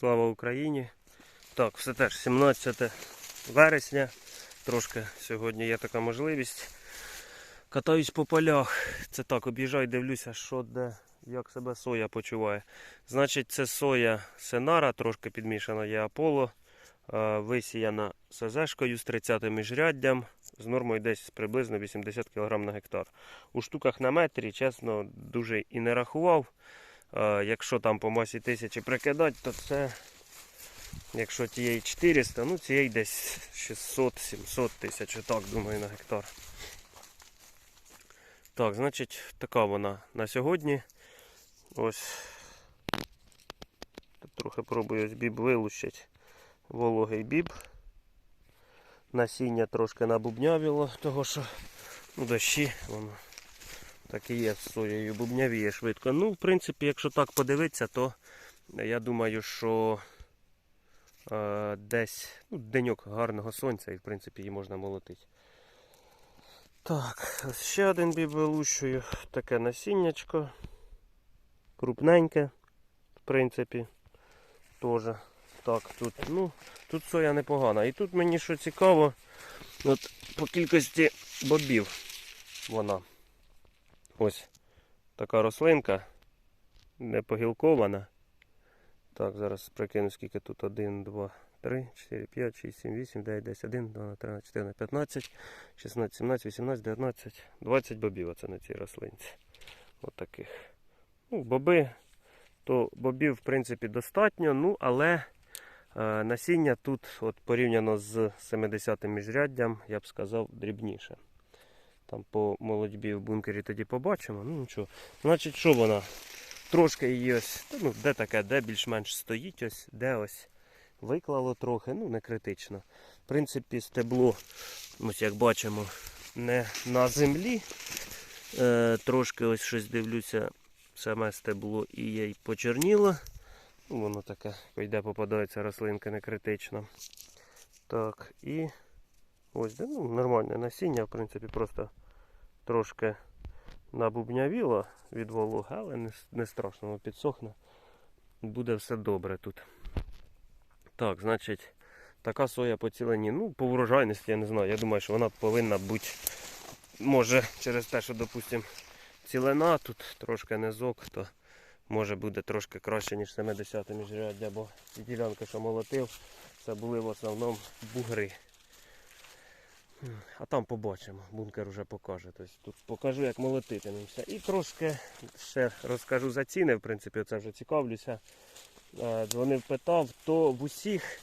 Слава Україні! Так, все теж 17 вересня. Трошки сьогодні є така можливість. Катаюсь по полях. Це так, об'їжджаю, дивлюся, що де, як себе соя почуває. Значить, це соя Сенара, трошки підмішана є Аполло. е, Висіяна СЗшкою з 30 міжряддям з нормою десь приблизно 80 кг на гектар. У штуках на метрі, чесно, дуже і не рахував. Якщо там по масі тисячі прикидати, то це, якщо тієї 400, ну цієї десь 600-700 тисяч, так думаю, на гектар. Так, значить, така вона на сьогодні. Ось. Трохи пробую ось біб вилущить. Вологий біб. Насіння трошки набубнявіло, того що ну, дощі, воно так і є з соєю, бубнявіє швидко. Ну, в принципі, якщо так подивитися, то я думаю, що е, десь ну, деньок гарного сонця і в принципі її можна молотити. Так, ще один біб вилущую. Таке насіннячко. Крупненьке, в принципі, теж. Так, тут, ну, тут соя непогана. І тут мені що цікаво, от по кількості бобів вона. Ось така рослинка, не погілкована. Так, зараз прикину, скільки тут 1, 2, 3, 4, 5, 6, 7, 8, 9, 10, 1, 12, 13, 14, 15, 16, 17, 18, 19, 20 бобів оце на цій рослинці. От таких. Ну, боби, то бобів, в принципі, достатньо, ну, але е, насіння тут, от порівняно з 70-м міжряддям, я б сказав, дрібніше. Там по молодьбі в бункері тоді побачимо. Ну нічого. Значить, що вона? Трошки її ось, ну, де таке, де більш-менш стоїть, ось, де ось виклало трохи, ну не критично. В принципі, стебло, ось як бачимо, не на землі. Е, трошки ось щось дивлюся, саме стебло і їй почерніло. Ну, воно таке, йде попадається рослинка не критично. Так, і ось де, ну, нормальне насіння, в принципі, просто трошки набубнявіло від вологи, але не, не страшно, підсохне. Буде все добре тут. Так, значить, така соя по цілені. Ну, по врожайності я не знаю. Я думаю, що вона повинна бути, може, через те, що, допустимо, цілина тут трошки низок, то може буде трошки краще, ніж 70 міжряддя, бо ділянки, що молотив, це були в основному бугри. А там побачимо, бункер вже покаже. Тобто тут покажу, як молотитимемося. І трошки ще розкажу за ціни, в принципі, це вже цікавлюся. Е, Дзвонив, питав, то в усіх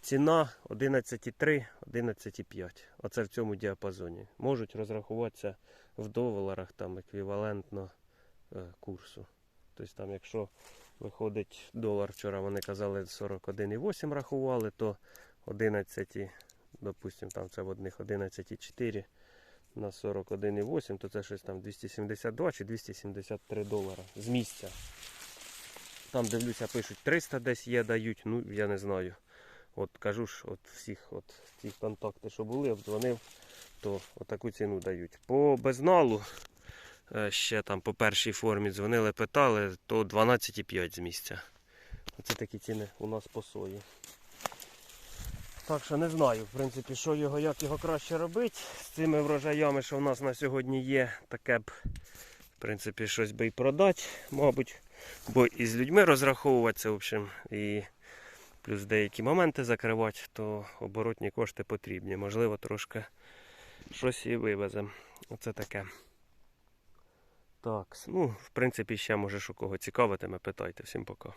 ціна 11,3, 11,5. Оце в цьому діапазоні. Можуть розрахуватися в доларах там еквівалентно е, курсу. Тобто там, якщо виходить долар, вчора вони казали 41,8 рахували, то 11, допустимо, там це в одних 11,4 на 41,8, то це щось там 272 чи 273 долара з місця. Там дивлюся, пишуть 300 десь є, дають, ну я не знаю. От кажу ж, от всіх от ті контакти, що були, обдзвонив, то отаку ціну дають. По безналу е, ще там по першій формі дзвонили, питали, то 12,5 з місця. Оце такі ціни у нас по сої. Так що не знаю, в принципі, що його, як його краще робити. З цими врожаями, що в нас на сьогодні є, таке б, в принципі, щось би і продати, мабуть. Бо і з людьми розраховуватися, в общем, і плюс деякі моменти закривати, то оборотні кошти потрібні. Можливо, трошки щось і вивеземо. Оце таке. Так, ну, в принципі, ще може, що кого цікавитиме, питайте. Всім пока.